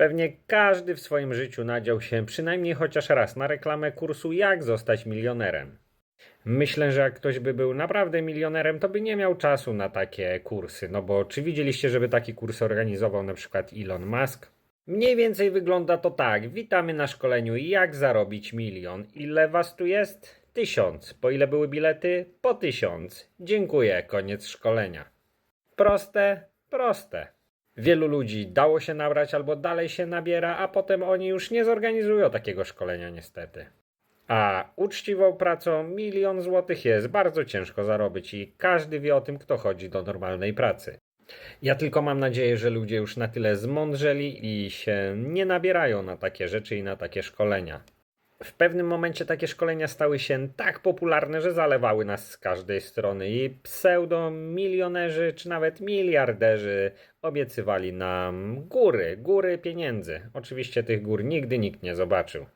Pewnie każdy w swoim życiu nadział się przynajmniej chociaż raz na reklamę kursu Jak zostać milionerem. Myślę, że jak ktoś by był naprawdę milionerem, to by nie miał czasu na takie kursy. No bo czy widzieliście, żeby taki kurs organizował na przykład Elon Musk? Mniej więcej wygląda to tak. Witamy na szkoleniu Jak zarobić milion. Ile was tu jest? Tysiąc. Po ile były bilety? Po tysiąc. Dziękuję. Koniec szkolenia. Proste? Proste. Wielu ludzi dało się nabrać albo dalej się nabiera, a potem oni już nie zorganizują takiego szkolenia niestety. A uczciwą pracą milion złotych jest bardzo ciężko zarobić i każdy wie o tym, kto chodzi do normalnej pracy. Ja tylko mam nadzieję, że ludzie już na tyle zmądrzeli i się nie nabierają na takie rzeczy i na takie szkolenia. W pewnym momencie takie szkolenia stały się tak popularne, że zalewały nas z każdej strony i pseudo-milionerzy czy nawet miliarderzy obiecywali nam góry, góry pieniędzy. Oczywiście tych gór nigdy nikt nie zobaczył.